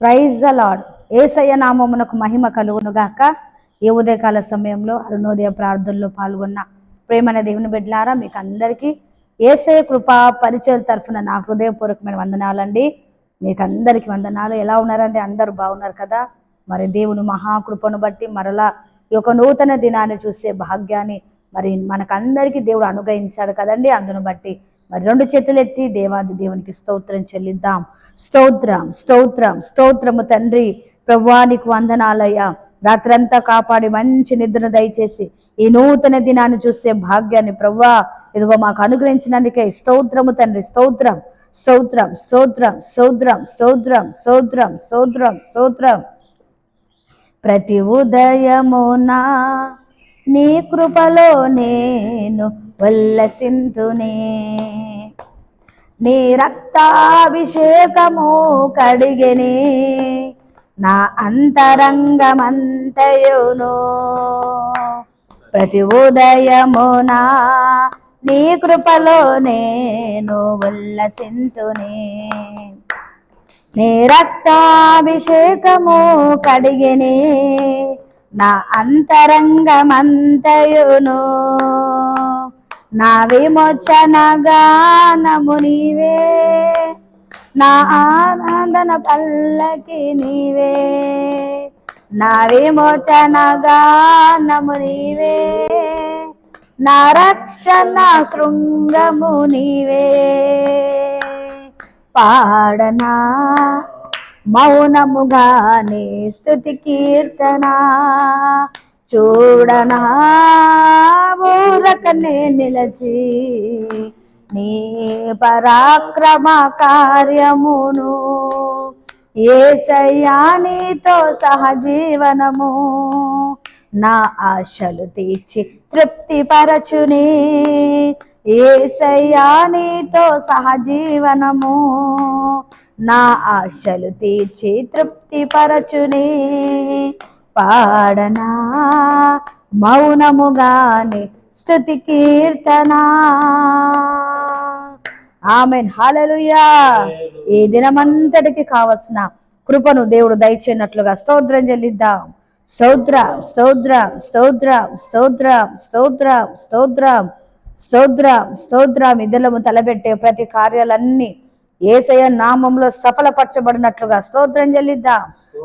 Praise the lord ఏసయ్య నామమునకు మహిమ కలుగును గాక. ఈ ఉదయకాల సమయంలో అరుణోదయ ప్రార్థనలో పాల్గొన్న ప్రేమన దేవుని బిడ్లారా మీకు అందరికీ ఏసయ్య కృపా పరిచయం తరఫున నా హృదయపూర్వకమైన వందనాలండి. మీకు అందరికీ వందనాలు. ఎలా ఉన్నారండి? అందరూ బాగున్నారు కదా? మరి దేవుని మహాకృపను బట్టి మరలా ఈ యొక్క నూతన దినాన్ని చూసే భాగ్యాన్ని మరి మనకందరికీ దేవుడు అనుగ్రహించాడు కదండి. అందును బట్టి మరి రెండు చేతులు ఎత్తి దేవాది దేవునికి స్తోత్రం చెల్లిద్దాం. స్తోత్రం స్తోత్రం స్తోత్రము తండ్రి. ప్రభువానికి వందనాలయ్యా. రాత్రంతా కాపాడి మంచి నిద్ర దయచేసి ఈ నూతన దినాన్ని చూసే భాగ్యాన్ని ప్రవ్వా ఇదిగో మాకు అనుగ్రహించినందుకే స్తోత్రము తండ్రి. స్తోత్రం స్తోత్రం స్తోత్రం స్తోత్రం స్తోత్రం స్తోత్రం స్తోత్రం స్తోత్రం. ప్రతి ఉదయమునా నీ కృపలో నేను వల్లసింతునే నీ రక్తాభిషేకము కడిగినే. నా అంతరంగమంతయును. ప్రతి ఉదయమునా నీ కృపలో నేను ఉల్లసింతునే నీ రక్తాభిషేకము కడిగినే. నా అంతరంగమంతయును. నా విమోచన గానము నీవే. నా ఆనందన పల్లకి నీవే. నా విమోచన గానము నీవే. నా రక్షణ శృంగము నీవే. పాడనా మౌనముగానే స్థుతి కీర్తనా. చూడనా ఊరకనే నిలచి నీ పరాక్రమ కార్యమును ఏసయ్యా నీతో సహజీవనము. నా ఆశలు తీర్చి తృప్తిపరచుని ఏసయ్యా నీతో సహజీవనము. నా ఆశలు తీర్చి తృప్తిపరచుని పాడనా? మౌనముగాని స్థుతి కీర్తన. ఆమెన్. హాలలుయా. ఈ దినమంతటికి కావలసిన కృపను దేవుడు దయచేయనట్లుగా స్తోత్రం చెల్లిద్దాం. స్తోత్రం స్తోత్రం స్తోత్రం స్తోత్రం స్తోత్రం స్తోత్రం స్తోత్రం స్తోత్రం. ఇద్దరము తలబెట్టే ప్రతి కార్యాలన్నీ ఏసయ నామంలో సఫలపరచబడినట్లుగా స్తోత్రం చెల్లిద్దాం.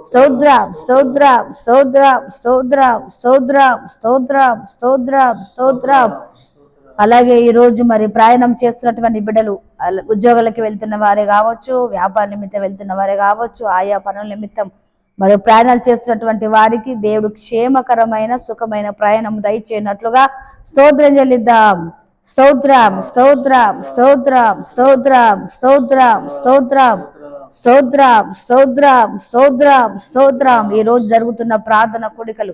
స్తోత్రం స్తోత్రం స్తోత్రం స్తోత్రం స్తోత్రం స్తోత్రం స్తోత్రం స్తోత్రం. అలాగే ఈ రోజు మరి ప్రయాణం చేస్తున్నటువంటి బిడ్డలు ఉద్యోగాలకి వెళ్తున్న వారే కావచ్చు వ్యాపార నిమిత్తం వెళ్తున్న వారే కావచ్చు ఆయా పనుల నిమిత్తం మరి ప్రయాణాలు చేస్తున్నటువంటి వారికి దేవుడు క్షేమకరమైన సుఖమైన ప్రయాణం దయచేయనట్లుగా స్తోత్రం చెల్లిద్దాం. స్తోత్రం స్తోత్రం స్తోత్రం స్తోత్రం స్తోత్రం స్తోత్రం స్తోత్రం స్తోత్రం స్తోత్రం స్తోత్రం ఈ రోజు జరుగుతున్న ప్రార్థన కొడుకలు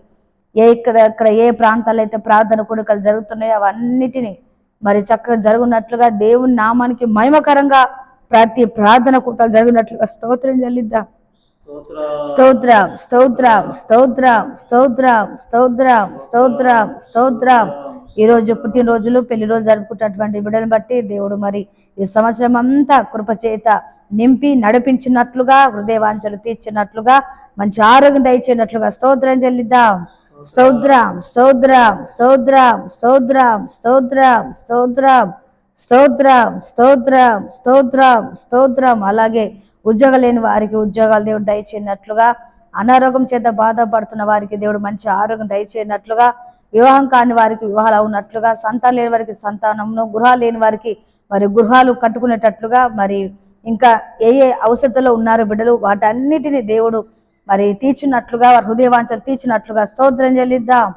ఏ ఇక్కడ ఇక్కడ ఏ ప్రాంతాలు అయితే ప్రార్థన కొడుకలు జరుగుతున్నాయో అవన్నిటిని మరి చక్కగా జరుగునట్లుగా దేవుని నామానికి మహిమకరంగా ప్రతి ప్రార్థన కూటలు జరిగినట్లుగా స్తోత్రం చెల్లిద్దాం స్తోత్రం స్తోత్రం స్తోత్రం స్తోత్రం స్తోత్రం స్తోత్రం స్తోత్రం రోజు పుట్టినరోజులు పెళ్ళి రోజు జరుపుకున్నటువంటి బిడ్డలను బట్టి దేవుడు మరి ఈ సంవత్సరం అంతా కృప చేత నింపి నడిపించినట్లుగా హృదయవాంఛలు తీర్చినట్లుగా మంచి ఆరోగ్యం దయచేనట్లుగా స్తోత్రం చెల్లిద్దాం. స్తోత్రం స్తోత్రం స్తోత్రం స్తోత్రం స్తోత్రం స్తోత్రం స్తోత్రం స్తోత్రం స్తోత్రం స్తోత్రం. అలాగే ఉద్యోగం లేని వారికి ఉద్యోగాలు దేవుడు దయచేయనట్లుగా అనారోగ్యం చేత బాధపడుతున్న వారికి దేవుడు మంచి ఆరోగ్యం దయచేయనట్లుగా వివాహం కాని వారికి వివాహాలు అవునట్లుగా సంతానం లేని వారికి సంతానమును గృహాలు లేని వారికి మరి గృహాలు కట్టుకునేటట్లుగా మరి ఇంకా ఏ ఏ అవసరతలో ఉన్నారు బిడ్డలు వాటన్నిటిని దేవుడు మరి తీర్చినట్లుగా వారి హృదయవాంఛలు తీర్చినట్లుగా స్తోత్రం చెల్లిద్దాం.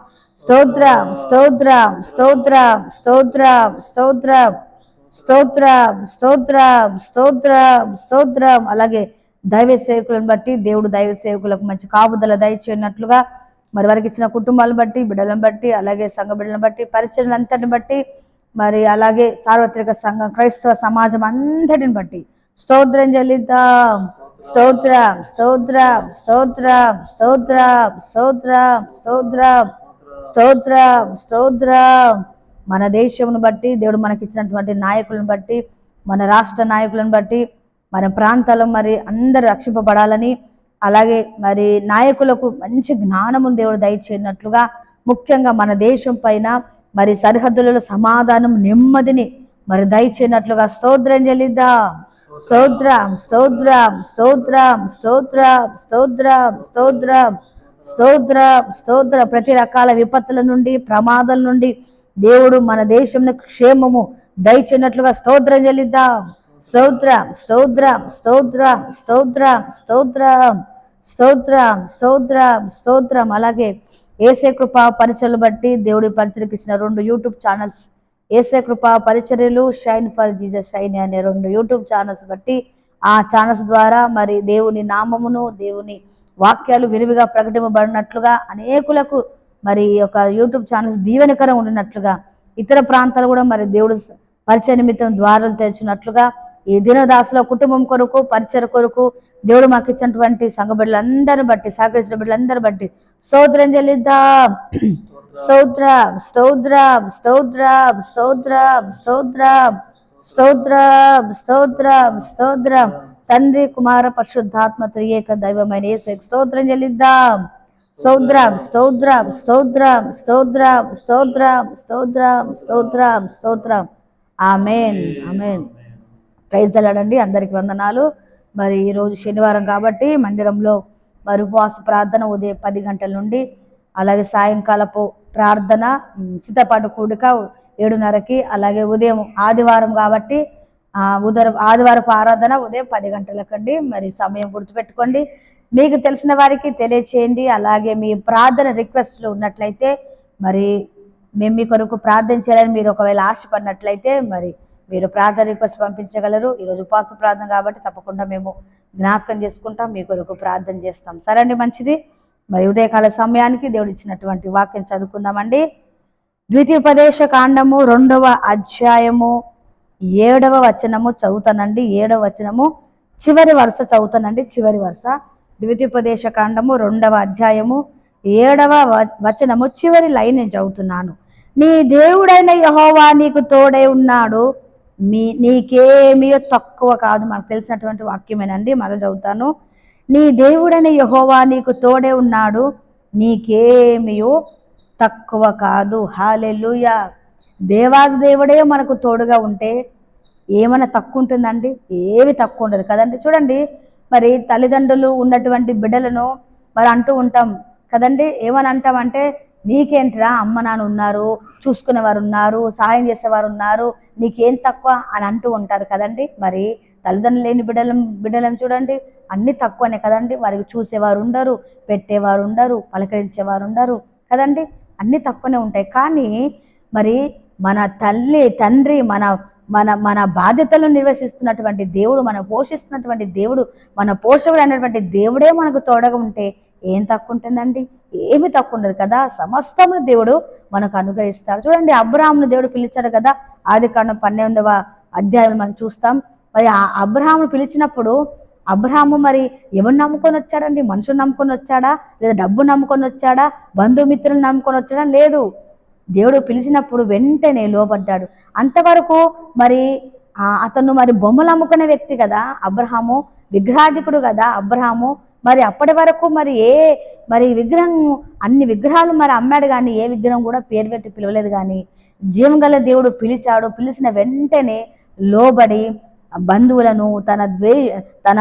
స్తోత్రం స్తోత్రం స్తోత్రం స్తోత్రం స్తోత్రం స్తోత్రం స్తోత్రం స్తోత్రం స్తోత్రం. అలాగే దైవ సేవకులను బట్టి దేవుడు దైవ సేవకులకు మంచి కాపుదల దయచేయనట్లుగా మరి వారికి ఇచ్చిన కుటుంబాలను బట్టి బిడ్డలను బట్టి అలాగే సంఘ బిడ్డలను బట్టి పరిచయలంతటిని బట్టి మరి అలాగే సార్వత్రిక సంఘం క్రైస్తవ సమాజం అంతటిని బట్టి. స్తోత్రం చెల్లిద్దాం. స్తోత్రం స్తోత్రం స్తోత్రం స్తోత్రం స్తోత్రం స్తోత్రం స్తోత్రం స్తోత్రం. మన దేశమును బట్టి దేవుడు మనకి ఇచ్చినటువంటి నాయకులను బట్టి మన రాష్ట్ర నాయకులను బట్టి మన ప్రాంతాలు మరి అందరు రక్షింపబడాలని అలాగే మరి నాయకులకు మంచి జ్ఞానము దేవుడు దయచేయనట్లుగా ముఖ్యంగా మన దేశం పైన మరి సరిహద్దులలో సమాధానం నెమ్మదిని మరి దయచేయనట్లుగా స్తోత్రం చెల్లిద్దా. స్తోత్రం స్తోత్రం స్తోత్రం స్తోత్రం స్తోత్రం స్తోత్రం స్తోత్ర స్తోత్ర. ప్రతి రకాల విపత్తుల నుండి ప్రమాదాల నుండి దేవుడు మన దేశంలో క్షేమము దయచేనట్లుగా స్తోత్రం చెల్లిద్దాం. స్తోత్రం స్తోత్రం స్తోత్రం స్తోత్రం స్తోత్రం. స్తోత్రం స్తోత్రం స్తోత్రం. అలాగే ఏసే కృప పరిచయలు బట్టి దేవుడి పరిచయకి ఇచ్చిన రెండు యూట్యూబ్ ఛానల్స్. ఏసే కృప పరిచర్యలు షైన్ ఫర్ జీజస్ షైన్ అనే రెండు యూట్యూబ్ ఛానల్స్ బట్టి ఆ ఛానల్స్ ద్వారా మరి దేవుని నామమును దేవుని వాక్యాలు విరివిగా ప్రకటింపబడినట్లుగా అనేకులకు మరి యొక్క యూట్యూబ్ ఛానల్స్ దీవెనకరం ఉండినట్లుగా ఇతర ప్రాంతాలు కూడా మరి దేవుడు పరిచయ నిమిత్తం ద్వారాలు తెరిచినట్లుగా ఈ దినదాసుల కుటుంబం కొరకు పరిచయ కొరకు దేవుడు మాకు ఇచ్చినటువంటి సంఘ బిడ్డలందరిని బట్టి సహకరించిన బిడ్డలందరిని బట్టి స్తోత్రం చెల్లిద్దాం స్తోత్రం స్తోత్రం స్తోత్రం స్తోత్రం స్తోత్రం స్తోత్రం స్తోత్రం స్తోత్రం తండ్రి కుమార పరిశుద్ధాత్మ త్రియేక దైవమైన యేసుకి స్తోత్రం చెల్లిద్దాం స్తోత్రం స్తోత్రం స్తోత్రం స్తోత్రం స్తోత్రం స్తోత్రం స్తోత్రం స్తోత్రం ఆమెన్ ఆమెన్ ప్రైజ్ దలాడండి అందరికి వందనాలు. మరి ఈరోజు శనివారం కాబట్టి మందిరంలో మరి ఉపవాస ప్రార్థన ఉదయం పది గంటల నుండి అలాగే సాయంకాలపు ప్రార్థన సిద్ధపాటు కూడిక ఏడున్నరకి అలాగే ఉదయం ఆదివారం కాబట్టి ఉదయం ఆదివారపు ఆరాధన ఉదయం పది గంటలకండి. మరి సమయం గుర్తుపెట్టుకోండి. మీకు తెలిసిన వారికి తెలియచేయండి. అలాగే మీ ప్రార్థన రిక్వెస్ట్లు ఉన్నట్లయితే మరి మేము మీ కొరకు ప్రార్థన చేయాలని మీరు ఒకవేళ ఆశపడినట్లయితే మరి మీరు ప్రార్థన రిక్వెస్ట్ పంపించగలరు. ఈరోజు ఉపాస ప్రార్థన కాబట్టి తప్పకుండా మేము జ్ఞాపకం చేసుకుంటాం. మీ కొరకు ప్రార్థన చేస్తాం. సరే అండి మంచిది. మరి ఉదయకాల సమయానికి దేవుడు ఇచ్చినటువంటి వాక్యం చదువుకుందామండి. ద్వితీయోపదేశ కాండము రెండవ అధ్యాయము ఏడవ వచనము చదువుతానండి. ఏడవ వచనము చివరి వరుస చదువుతానండి. చివరి వరుస. ద్వితీయోపదేశ కాండము రెండవ అధ్యాయము ఏడవ వచనము చివరి లైన్ నేను చదువుతున్నాను. నీ దేవుడైన యహోవా నీకు తోడై ఉన్నాడు. మీ నీకేమీ తక్కువ కాదు మనకు తెలిసినటువంటి వాక్యమేనండి మరో చదువుతాను. నీ దేవుడని యహోవా నీకు తోడే ఉన్నాడు నీకేమియో తక్కువ కాదు. హాలెలుయా. దేవాది దేవుడే మనకు తోడుగా ఉంటే ఏమైనా తక్కువ ఉంటుందండి ఏమి తక్కువ ఉండదు కదండి. చూడండి మరి తల్లిదండ్రులు ఉన్నటువంటి బిడ్డలను మరి అంటూ ఉంటాం కదండి. ఏమని అంటామంటే నీకేంట్రా అమ్మ నాన్న ఉన్నారు చూసుకునేవారు ఉన్నారు సహాయం చేసేవారు ఉన్నారు నీకేం తక్కువ అని అంటూ ఉంటారు కదండి. మరి తల్లిదండ్రులు లేని బిడ్డలం బిడ్డలం చూడండి అన్నీ తక్కువనే కదండి. వారికి చూసేవారు ఉండరు పెట్టేవారు ఉండరు పలకరించేవారు ఉండరు కదండి. అన్ని తక్కువనే ఉంటాయి. కానీ మరి మన తల్లి తండ్రి మన మన మన బాధ్యతలు నిర్వహిస్తున్నటువంటి దేవుడు మన పోషిస్తున్నటువంటి దేవుడు మన పోషకుడు అనేటువంటి దేవుడే మనకు తోడగా ఉంటే ఏం తక్కువ ఉంటుందండి ఏమి తక్కువ ఉండదు కదా? సమస్తము దేవుడు మనకు అనుగ్రహిస్తాడు. చూడండి అబ్రాహామును దేవుడు పిలిచాడు కదా? ఆది కాండం పన్నెండవ అధ్యాయం మనం చూస్తాం. మరి ఆ అబ్రహామును పిలిచినప్పుడు అబ్రహాము మరి ఎవరు నమ్ముకొని వచ్చాడండి? మనుషులు నమ్ముకొని వచ్చాడా? లేదా డబ్బు నమ్ముకొని వచ్చాడా? బంధుమిత్రులు నమ్ముకొని వచ్చాడా? లేదు. దేవుడు పిలిచినప్పుడు వెంటనే లోబడ్డాడు. అంతవరకు మరి ఆ, అతను మరి బొమ్మలు అమ్ముకునే వ్యక్తి కదా? అబ్రహాము విగ్రహాధికుడు కదా? అబ్రహాము మరి అప్పటి వరకు మరి ఏ మరి విగ్రహం అన్ని విగ్రహాలు మరి అమ్మాడు కానీ ఏ విగ్రహం కూడా పేరు పెట్టి పిలవలేదు కానీ జీవంగల దేవుడు పిలిచాడు. పిలిచిన వెంటనే లోబడి బంధువులను తన ద్వే తన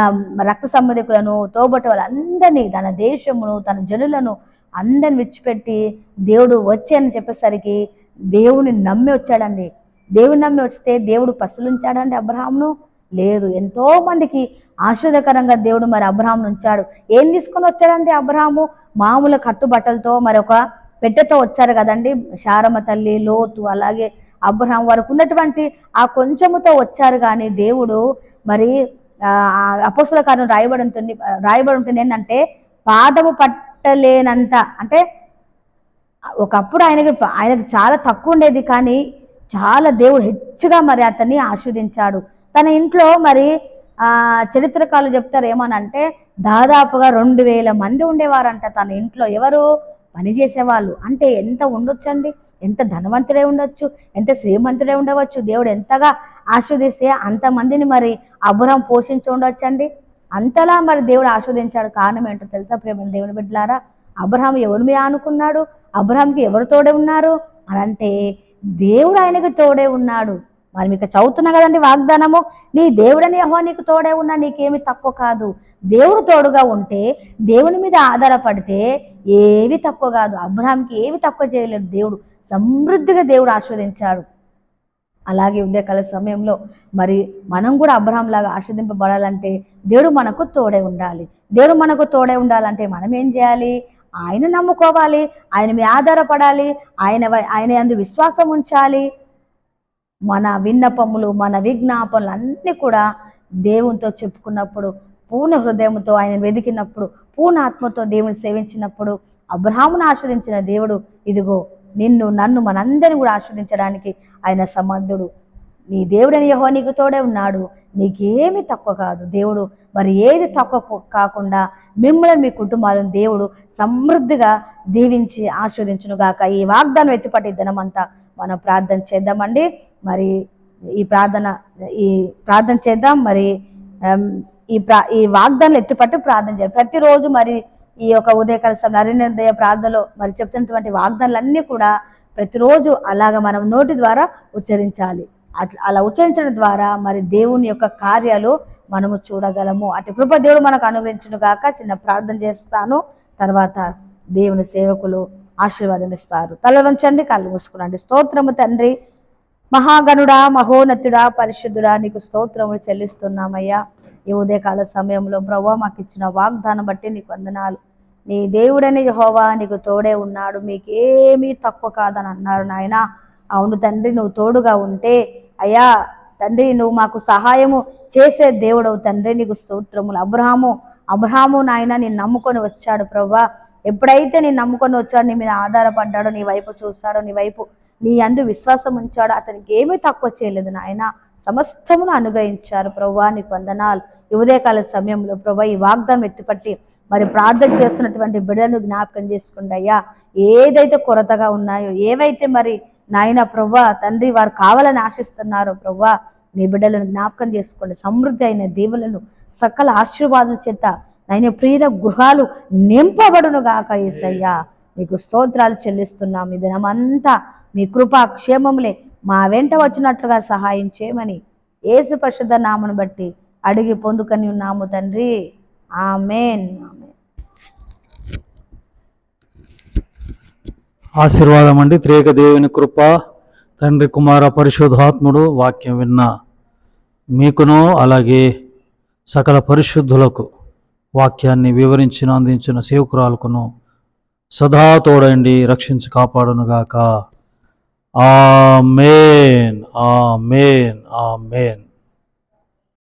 రక్త సంబంధికులను తోబట్టు వాళ్ళందరినీ తన దేశమును తన జనులను అందరిని విడిచిపెట్టి దేవుడు వచ్చాయని చెప్పేసరికి దేవుని నమ్మి వచ్చాడండి. దేవుని నమ్మి వస్తే దేవుడు పసులుంచాడండి అబ్రహామును. లేదు. ఎంతో మందికి ఆశ్చర్యకరంగా దేవుడు మరి అబ్రహాం ఉంచాడు. ఏం తీసుకొని వచ్చాడంటే అబ్రహాము? మామూలు కట్టుబట్టలతో మరి ఒక పెట్టెతో వచ్చారు కదండి. శారమ్మ తల్లి లోతు అలాగే అబ్రహాం వరకు ఉన్నటువంటి ఆ కొంచెముతో వచ్చారు కానీ దేవుడు మరి అపోసుల కారణం రాయబడి ఉంటుంది. రాయబడి ఉంటుంది ఏంటంటే పాదము పట్టలేనంత అంటే ఒకప్పుడు ఆయనకి ఆయనకు చాలా తక్కువ ఉండేది కానీ చాలా దేవుడు హెచ్చుగా మరి అతన్ని ఆస్వాదించాడు. తన ఇంట్లో మరి ఆ చరిత్రకాలు చెప్తారు ఏమనంటే దాదాపుగా రెండు వేల మంది ఉండేవారంట తన ఇంట్లో. ఎవరు? పనిచేసేవాళ్ళు అంటే ఎంత ఉండొచ్చండి? ఎంత ధనవంతుడే ఉండొచ్చు? ఎంత శ్రీమంతుడే ఉండవచ్చు? దేవుడు ఎంతగా ఆస్వాదిస్తే అంతమందిని మరి అబ్బురం పోషించి ఉండొచ్చండి? అంతలా మరి దేవుడు ఆస్వాదించాడు కారణం ఏంటో తెలుసా ప్రేమ దేవుని బిడ్డలారా? అబ్రహాం ఎవరి మీద ఆనుకున్నాడు? అబ్రహాంకి ఎవరు తోడే ఉన్నారు? అని అంటే దేవుడు ఆయనకు తోడే ఉన్నాడు. మరి మీకు చదువుతున్నా కదండి వాగ్దానము నీ దేవుడని యహో నీకు తోడే ఉన్నా నీకేమి తక్కువ కాదు. దేవుడు తోడుగా ఉంటే దేవుని మీద ఆధారపడితే ఏవి తక్కువ కాదు. అబ్రహాంకి ఏవి తక్కువ చేయలేడు దేవుడు. సమృద్ధిగా దేవుడు ఆస్వాదించాడు అలాగే ఉండే కల సమయంలో మరి మనం కూడా అబ్రహాం లాగా ఆస్వాదింపబడాలంటే దేవుడు మనకు తోడే ఉండాలి. దేవుడు మనకు తోడే ఉండాలంటే మనం ఏం చేయాలి? ఆయన నమ్ముకోవాలి ఆయన మీద ఆధారపడాలి ఆయన వై- ఆయన అందు విశ్వాసం ఉంచాలి. మన విన్నపములు మన విజ్ఞాపనలు అన్నీ కూడా దేవునితో చెప్పుకున్నప్పుడు పూర్ణ హృదయంతో ఆయన వెతికినప్పుడు పూర్ణ ఆత్మతో దేవుని సేవించినప్పుడు అబ్రహామును ఆస్వాదించిన దేవుడు ఇదిగో నిన్ను నన్ను మనందరిని కూడా ఆస్వాదించడానికి ఆయన సమర్థుడు. నీ దేవుడని యహో నీకు తోడే ఉన్నాడు. నీకేమీ తక్కువ కాదు. దేవుడు మరి ఏది తక్కువ కాకుండా మిమ్మల్ని మీ కుటుంబాలను దేవుడు సమృద్ధిగా దీవించి ఆస్వాదించును గాక ఈ వాగ్దానం ఎత్తిపట్టి దినమంతా మనం ప్రార్థన చేద్దామండి. మరి ఈ ప్రార్థన ఈ ప్రార్థన చేద్దాం. మరి ఈ ప్రా ఈ వాగ్దానం ఎత్తిపట్టి ప్రార్థన చేయాలి. ప్రతిరోజు మరి ఈ యొక్క ఉదయకాల సమయం నరేంద్రయ ప్రార్థనలో మరి చెప్తున్నటువంటి వాగ్దానాలన్నీ కూడా ప్రతిరోజు అలాగ మనం నోటి ద్వారా ఉచ్చరించాలి. అట్లా అలా ఉచ్చరించడం ద్వారా మరి దేవుని యొక్క కార్యాలు మనము చూడగలము. అటు కృప దేవుడు మనకు అనుగ్రహించును గాక. చిన్న ప్రార్థన చేస్తాను. తర్వాత దేవుని సేవకులు ఆశీర్వాదం ఇస్తారు. తల వంచండి కళ్ళు మూసుకునండి. స్తోత్రము తండ్రి. మహాగణుడా మహోన్నతుడా పరిశుద్ధుడా నీకు స్తోత్రములు చెల్లిస్తున్నామయ్యా. ఈ ఉదయకాల సమయంలో ప్రభా మాకు ఇచ్చిన వాగ్దానం బట్టి నీకు వందనాలు. నీ దేవుడని హోవా నీకు తోడే ఉన్నాడు మీకేమీ తక్కువ కాదని అన్నారు నాయన. అవును తండ్రి నువ్వు తోడుగా ఉంటే అయ్యా తండ్రి నువ్వు మాకు సహాయము చేసే దేవుడవు తండ్రి నీకు స్తోత్రములు. అబ్రహాము అబ్రహాము నాయన నేను నమ్ముకొని వచ్చాడు ప్రభా ఎప్పుడైతే నేను నమ్ముకొని వచ్చాడు నీ మీద ఆధారపడ్డాడో నీ వైపు చూస్తాడో నీ వైపు నీ అందు విశ్వాసం ఉంచాడు. అతనికి ఏమీ తక్కువ చేయలేదు నాయన. సమస్తమును అనుగ్రహించారు ప్రభా నీకు వందనాలు. ఉదయకాల సమయంలో ప్రభా ఈ వాగ్దానం ఎత్తుపట్టి మరి ప్రార్థన చేస్తున్నటువంటి బిడ్డలను జ్ఞాపకం చేసుకోండి అయ్యా. ఏదైతే కొరతగా ఉన్నాయో ఏవైతే మరి నాయన ప్రభా తండ్రి వారు కావాలని ఆశిస్తున్నారో ప్రభా నీ బిడ్డలను జ్ఞాపకం చేసుకోండి. సమృద్ధి అయిన దేవులను సకల ఆశీర్వాదాల చేత నాయన ప్రియుల గృహాలు నింపబడును గాక ఏసయ్యా నీకు స్తోత్రాలు చెల్లిస్తున్నాం. ఈ దినమంతా మీ కృపా క్షేమములే మా వెంట వచ్చినట్లుగా సహాయం చేయమని ఏసు పరిశుద్ధ నామను బట్టి అడిగి పొందుకని ఉన్నాము తండ్రి. ఆమెన్. ఆశీర్వాదం అండి. త్రేక దేవుని కృప తండ్రి కుమార పరిశుద్ధాత్ముడు వాక్యం విన్న మీకును అలాగే సకల పరిశుద్ధులకు వాక్యాన్ని వివరించిన అందించిన సేవకురాలకును సదా తోడండి రక్షించి కాపాడునుగాక. ఆమేన్ ఆమేన్ ఆమేన్